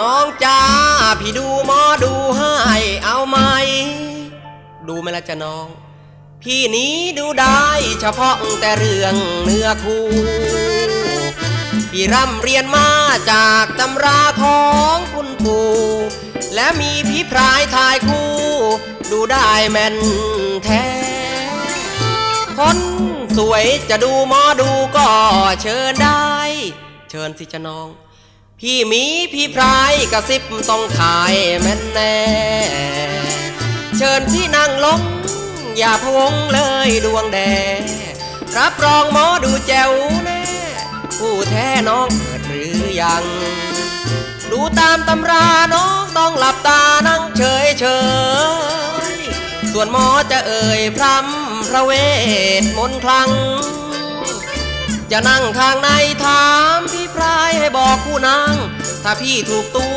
น้องจ้าพี่ดูหมอดูให้เอาไหม ดูไหมล่ะจ้ะน้อง พี่นี้ดูได้เฉพาะแต่เรื่องเนื้อคู่พี่ร่ำเรียนมาจากตำราของคุณปู่และมีพี่พรายทายคู่ ดูได้แม่นแท้ คนสวยจะดูหมอดูก็เชิญได้ เชิญสิจ้ะน้อง พี่มีพี่พรายกระซิบต้องขายแม่นแน่ เชิญพี่นั่งลง อย่าพวงเลยดวงแดรับรองหมอดูแจ๋วแน่ ผู้แท้น้องเกิดหรือยัง ดูตามตำราน้องต้องหลับตานั่งเฉยเฉยส่วนหมอจะเอ่ยพรำพระเวทมนต์คลัง จะนั่งข้างในถามาง ถ้าพี่ถูกตัว